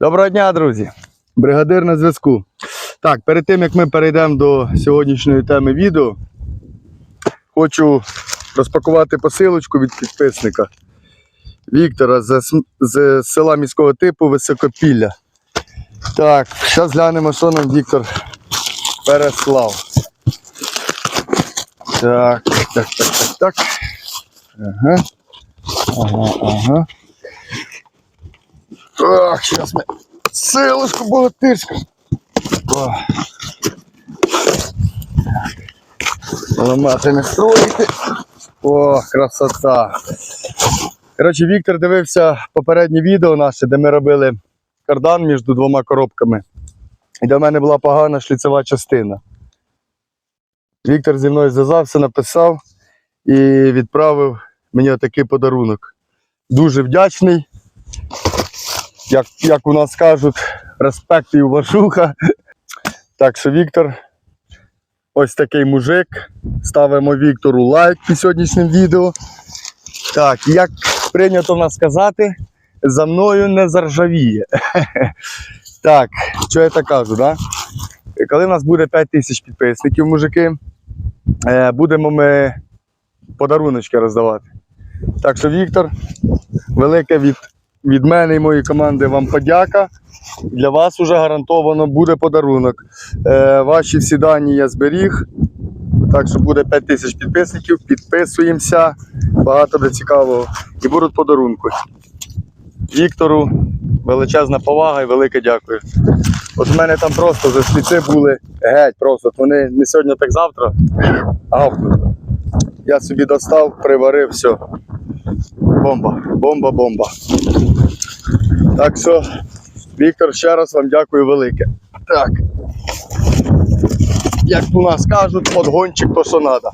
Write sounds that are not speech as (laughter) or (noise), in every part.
Доброго дня, друзі! Бригадир на зв'язку. Так, перед тим як ми перейдемо до сьогоднішньої теми відео, хочу розпакувати посилочку від підписника Віктора з, з села міського типу Високопілля. Так, зараз глянемо, що нам Віктор переслав. Так, так, так, так, так. Ага. Ага, ага. Ах, зараз ми силочку богатирську. О. Ламати не строїти. О, красота. Коротше, Віктор дивився попереднє відео наше, де ми робили кардан між двома коробками. І до мене була погана шліцева частина. Віктор зі мною зв'язався, написав і відправив мені отакий подарунок. Дуже вдячний як, як у нас кажуть, респект і уважуха. Так що Віктор, ось такий мужик. Ставимо Віктору лайк під сьогоднішнім відео. Так, як прийнято в нас сказати, за мною не заржавіє. (laughs) Так, що я так кажу, да? коли в нас буде 5 тисяч підписників, мужики, е, будемо ми подаруночки роздавати. Так що, Віктор, велике від від мене і моєї команди вам подяка. Для вас вже гарантовано буде подарунок. Е, ваші всі дані я зберіг. Так що буде 5 тисяч підписників. Підписуємося. Багато де цікавого. І будуть подарунки. Віктору величезна повага і велике дякую. От в мене там просто вже шліци були геть, просто вони не сьогодні, так завтра. Гавкнуть. Я собі достав, приварив, все. Бомба, бомба, бомба. Так що, Віктор, ще раз вам дякую велике. Так. Як у нас кажуть, подгончик то що треба.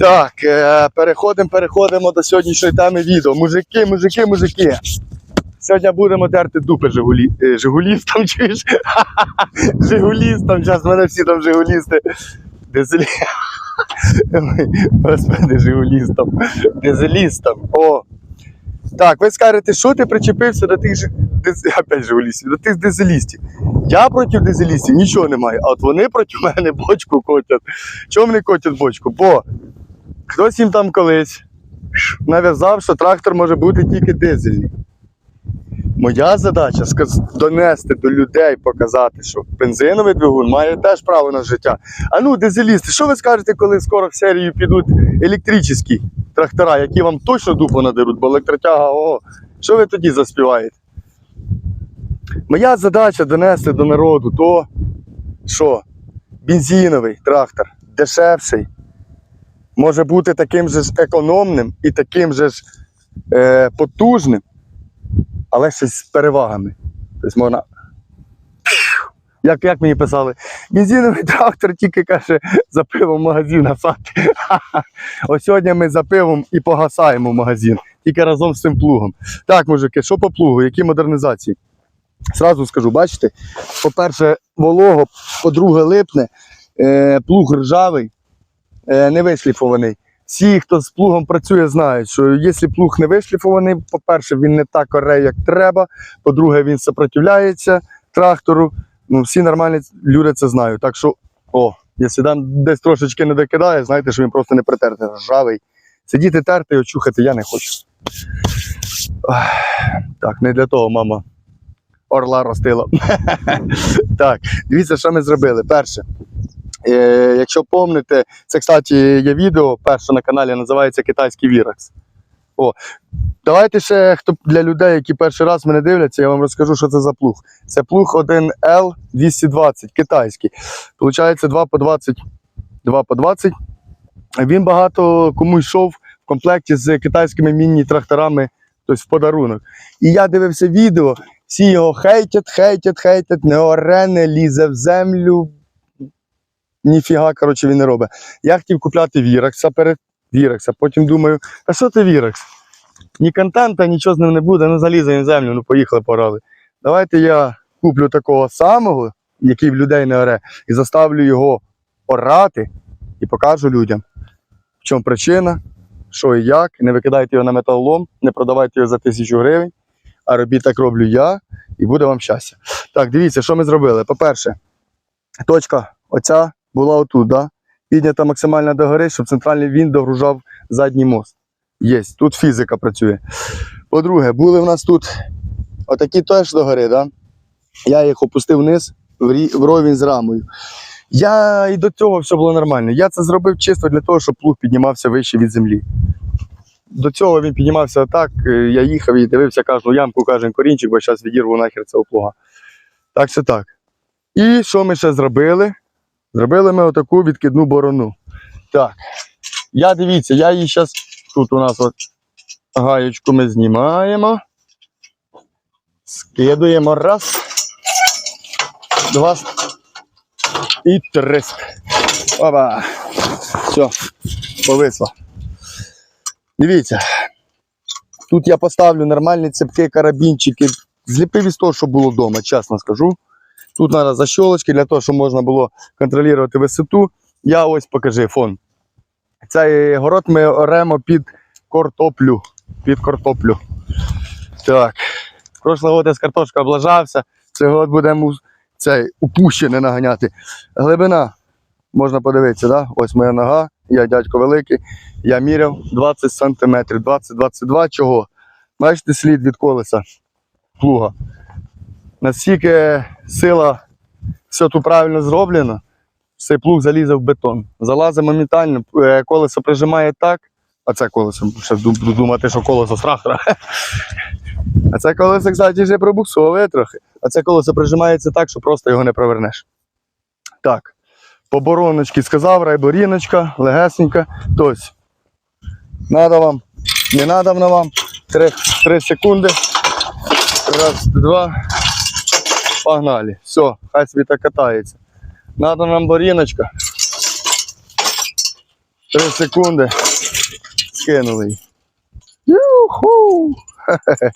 Так, е, переходимо, переходимо до сьогоднішньої теми відео. Мужики, мужики, мужики. Сьогодні будемо терти дупи жигулі, е, жигулістам, чуєш? (laughs) Жигулістам, зараз мене всі там жигулісти. Дизелі. (laughs) Господи, жигулістам. Дизелістам. О, так, ви скажете, що ти причепився до тих диз- (laughs) опять жигулістів, до тих дизелістів. Я проти дизелістів нічого не маю, а от вони проти мене бочку котять. Чому вони котять бочку? Бо хтось їм там колись нав'язав, що трактор може бути тільки дизельний. Моя задача донести до людей, показати, що бензиновий двигун має теж право на життя. А ну, дизелісти, що ви скажете, коли скоро в серію підуть електричні трактора, які вам точно дупу надеруть, бо електротяга, ого, що ви тоді заспіваєте? Моя задача донести до народу то, що бензиновий трактор дешевший, може бути таким же ж економним і таким же ж е, потужним, але ще з перевагами. Тобто можна. Як, як мені писали, бензиновий трактор тільки каже за пивом магазин гасати. (laughs) Ось сьогодні ми за пивом і погасаємо магазин, тільки разом з цим плугом. Так, мужики, що по плугу, які модернізації? Сразу скажу, бачите, по-перше, волого, по-друге, липне, е, плуг ржавий, е, не вишліфований. Всі, хто з плугом працює, знають, що якщо плуг не вишліфований, по-перше, він не так оре, як треба. По-друге, він сопротивляється трактору. Ну, всі нормальні люди це знають. Так що, о, якщо там десь трошечки не докидає, знаєте, що він просто не притертий, ржавий. Сидіти терти і очухати я не хочу. Так, не для того, мама. Орла ростила. (laughs) так, дивіться, що ми зробили. Перше. Е, якщо помните, це, кстати, є відео перше на каналі, називається Китайський Віракс. О, давайте ще хто для людей, які перший раз мене дивляться, я вам розкажу, що це за плуг. Це плуг 1L220 китайський. Получається 2 по 20. 2 по 20. Він багато кому йшов в комплекті з китайськими міні-тракторами, тобто в подарунок. І я дивився відео, всі його хейтять, хейтять, хейтять, не оре, не лізе в землю. Ніфіга, коротше, він не робить. Я хотів купляти Віракса перед Віракса. Потім думаю, а що ти Віракс? Ні контента, нічого з ним не буде, ну залізе в землю, ну поїхали, порали. Давайте я куплю такого самого, який в людей не оре, і заставлю його орати і покажу людям, в чому причина, що і як. Не викидайте його на металолом, не продавайте його за тисячу гривень. а робіть так роблю я, і буде вам щастя. Так, дивіться, що ми зробили. По-перше, точка оця була отут, да? піднята максимально догори, щоб центральний він догружав задній мост. Є, тут фізика працює. По-друге, були в нас тут отакі теж догори, да? я їх опустив вниз в ровень з рамою. Я і до цього все було нормально. Я це зробив чисто для того, щоб плуг піднімався вище від землі. До цього він піднімався отак. е, Я їхав і дивився кожну ямку, кожен корінчик, бо зараз відірву нахер цього плуга. Так що так. І що ми ще зробили? Зробили ми отаку відкидну борону. Так. Я дивіться, я її зараз. Тут у нас от гаєчку ми знімаємо. Скидуємо раз. Два. І три. Опа. Все, повисло. Дивіться. Тут я поставлю нормальні цепки, карабінчики. Зліпив із того, що було вдома, чесно скажу. Тут треба защолочки для того, щоб можна було контролювати висоту. Я ось покажи фон. Цей город ми оремо під картоплю. Під картоплю. Так. Прошлого року з картошка облажався. Цей год будемо цей упущене наганяти. Глибина. Можна подивитися, да? ось моя нога, я дядько великий. Я міряв 20 см, 20-22 чого? Бачите слід від колеса плуга. Наскільки сила все тут правильно зроблено, цей плуг залізе в бетон. Залазить моментально, е, колесо прижимає так, а це колесо, ще думати, що колесо трактора. (laughs) А це колесо, кстати, вже пробуксовує трохи. А це колесо прижимається так, що просто його не провернеш. Так. По бороночці сказав, райборіночка, легесенька. Тобто, надо вам, не надо вам. Три, три секунди. Раз, два. Погнали. Все, хай собі так катається. Надо нам боріночка. Три секунди. Скинули її. Юху! (laughs)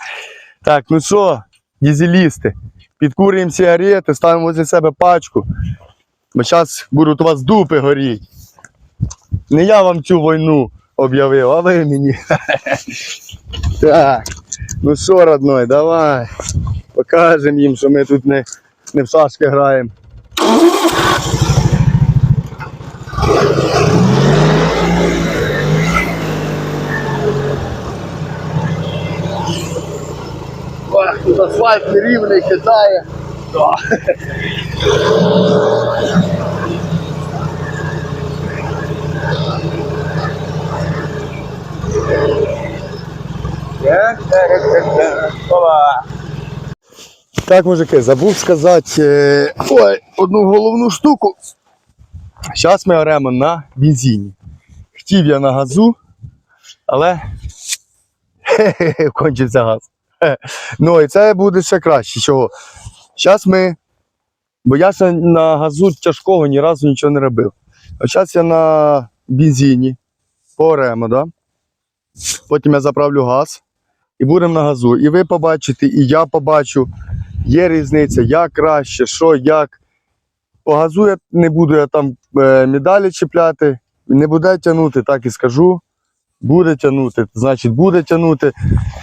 Так, ну що, дізелісти, підкурюємо сигарети, ставимо возле себе пачку. Бо зараз будуть у вас дупи горіть. Не я вам цю війну об'явив, а ви мені. (laughs) Так, ну що, родной, давай. Покажемо їм, що ми тут не, не в шашки граємо. Ох, тут асфальт нерівний, кидає. Да. Так, мужики, забув сказати е, ой, одну головну штуку. Зараз ми оремо на бензині. Хотів я на газу, але (laughs) кончився газ. (laughs) Ну і це буде ще краще. Чого? Зараз ми. Бо я ще на газу тяжкого ні разу нічого не робив. А зараз я на бензині пооремо, да? потім я заправлю газ і будемо на газу. І ви побачите, і я побачу, є різниця, як краще, що, як. По газу я не буду я там е, медалі чіпляти, не буде тягнути, так і скажу. Буде тягнути, значить буде тягнути.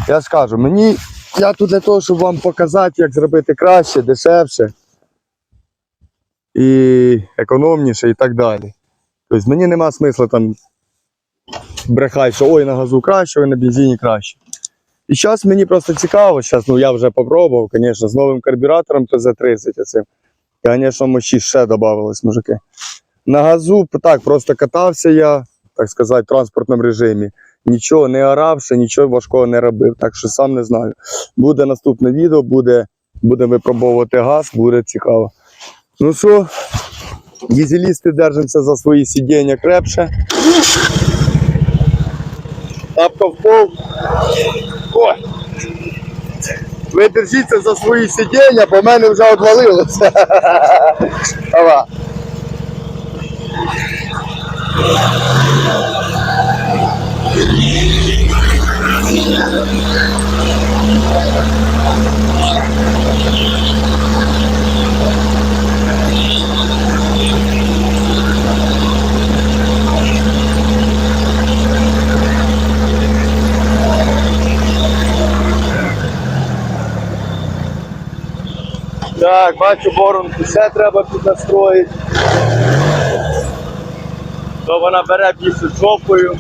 Я скажу, мені я тут для того, щоб вам показати, як зробити краще, дешевше і економніше і так далі. Тобто мені нема смисла там брехати, що ой, на газу краще, ой, на бензині краще. І зараз мені просто цікаво, зараз, ну я вже попробував, звісно, з новим карбюратором ТЗ-30 оцим. І, звісно, мощі ще додавалось, мужики. На газу так просто катався я, так сказати, в транспортному режимі. Нічого не орав, ще нічого важкого не робив. Так що сам не знаю. Буде наступне відео, буде, будемо випробовувати газ, буде цікаво. Ну що, дізелісти держимося за свої сидіння крепше. Тапка пол, О! Ви держіться за свої сидіння, бо в мене вже одвалилося. Давай. (laughs) Thank you. Так, бачу, боронку ще треба піднастроїти. То вона бере більше жопою.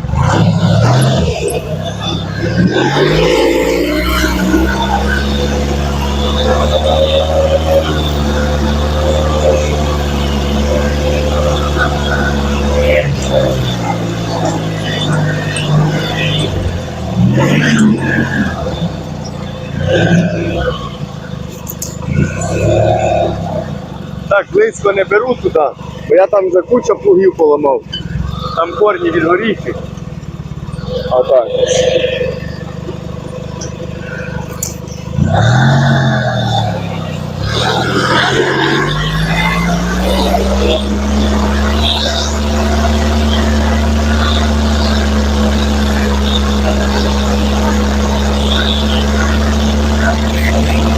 Так, близько не беру туди, бо я там вже куча плугів поламав. Там корні від горіхів. А так.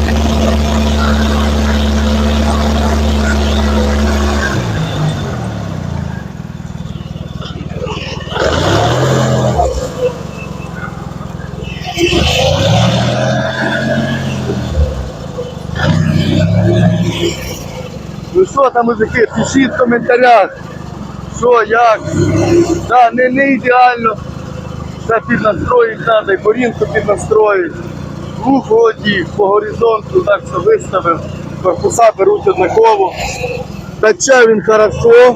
Ну що там, мужики, пишіть в коментарях, що, як. Да, не, не ідеально. Це піднастроїть треба, і корінку піднастроїть. Лук воді по горизонту так все виставив. Корпуса беруть однаково. Тече він хорошо.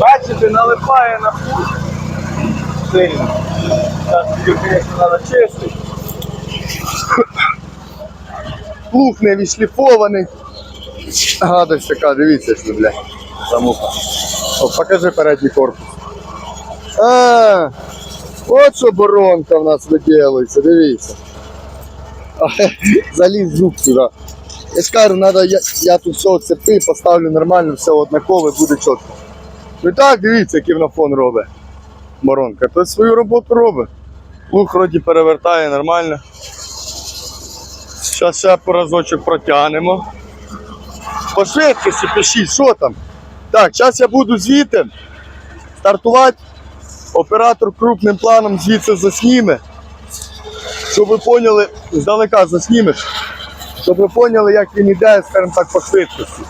Бачите, налипає на путь. Сильно. Тільки, звісно, треба чистити. Плуг не відшліфований. Гадость така, дивіться, що, блядь, замуха. О, покажи передній корпус. А, от що боронка в нас виділується, дивіться. Заліз зуб туди. Я ж кажу, надо, я, я тут все цепи, поставлю нормально, все однакове, буде чітко. Ну і так, дивіться, який фон робить. Моронка. То свою роботу робить. Лук вроді перевертає нормально. Зараз ще по протягнемо. По швидкості пишіть, що там. Так, зараз я буду звідти стартувати. Оператор крупним планом звідси засніме. Щоб ви поняли, здалека заснімеш, щоб ви поняли, як він іде, скажімо так, по швидкості.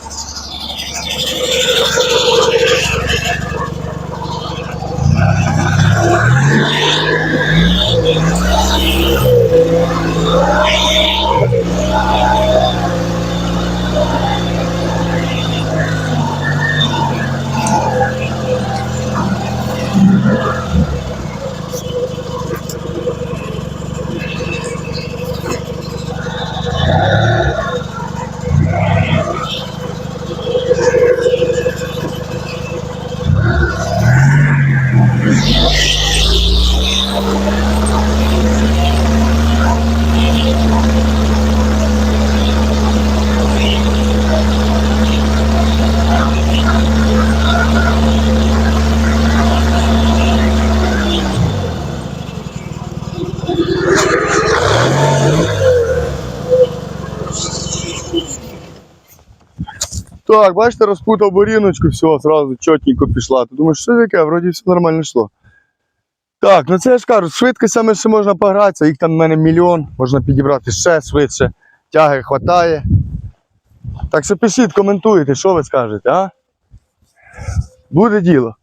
Так, бачите, розпутав боріночку, все, одразу чотненько пішла. Ти думаєш, що таке? Вроді все нормально йшло. Так, ну це я ж кажу, з швидкостями ще можна погратися, їх там в мене мільйон, можна підібрати ще швидше, тяги хватає. Так що пишіть, коментуйте, що ви скажете, а? Буде діло.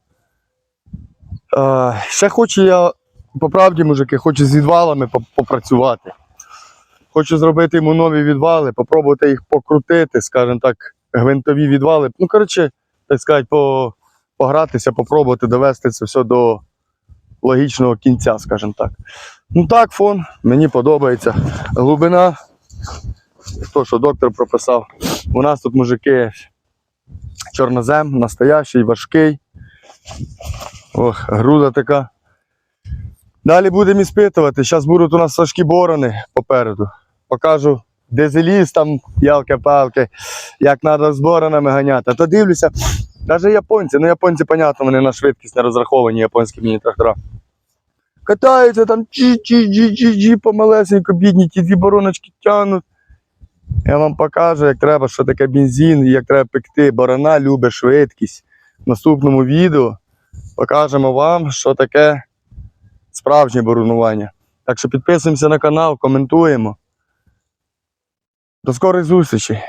А, ще хочу я, по правді, мужики, хочу з відвалами попрацювати. Хочу зробити йому нові відвали, попробувати їх покрутити, скажімо так, гвинтові відвали. Ну, коротше, так сказати, по, погратися, попробувати довести це все до логічного кінця, скажімо так. Ну так, фон, мені подобається. Глибина, то, що доктор прописав. У нас тут мужики чорнозем, настоящий, важкий. Ох, груда така. Далі будемо іспитувати. Зараз будуть у нас важкі борони попереду. Покажу дизеліст там, ялки-палки, як треба з боронами ганяти. То дивлюся, навіть японці, ну японці, понятно, вони на швидкість не розраховані, японські міні-трактора. Катаються там чі-чі-чі-чі-чі, помалесенько, бідні, ті дві бороночки тягнуть. Я вам покажу, як треба, що таке бензин, як треба пекти. Борона любить швидкість. В наступному відео покажемо вам, що таке справжнє боронування. Так що підписуємося на канал, коментуємо. До скорих зустрічей!